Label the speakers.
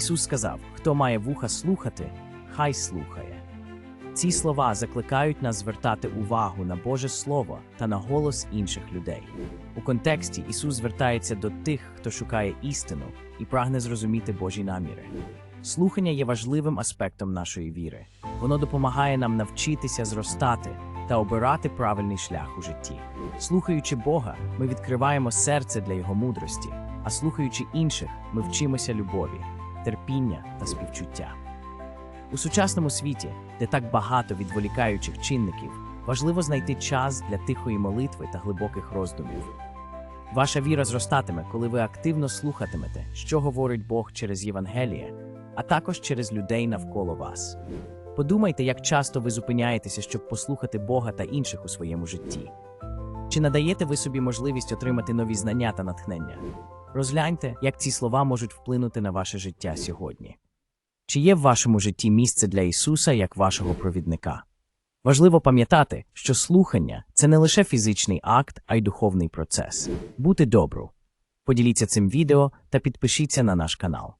Speaker 1: Ісус сказав: Хто має вуха слухати, хай слухає. Ці слова закликають нас звертати увагу на Боже Слово та на голос інших людей. У контексті Ісус звертається до тих, хто шукає істину і прагне зрозуміти Божі наміри. Слухання є важливим аспектом нашої віри. Воно допомагає нам навчитися зростати та обирати правильний шлях у житті. Слухаючи Бога, ми відкриваємо серце для Його мудрості, а слухаючи інших, ми вчимося любові, терпіння та співчуття. У сучасному світі, де так багато відволікаючих чинників, важливо знайти час для тихої молитви та глибоких роздумів. Ваша віра зростатиме, коли ви активно слухатимете, що говорить Бог через Євангеліє, а також через людей навколо вас. Подумайте, як часто ви зупиняєтеся, щоб послухати Бога та інших у своєму житті. Чи надаєте ви собі можливість отримати нові знання та натхнення? Розгляньте, як ці слова можуть вплинути на ваше життя сьогодні. Чи є в вашому житті місце для Ісуса як вашого провідника? Важливо пам'ятати, що слухання це не лише фізичний акт, а й духовний процес. Бути добру. Поділіться цим відео та підпишіться на наш канал.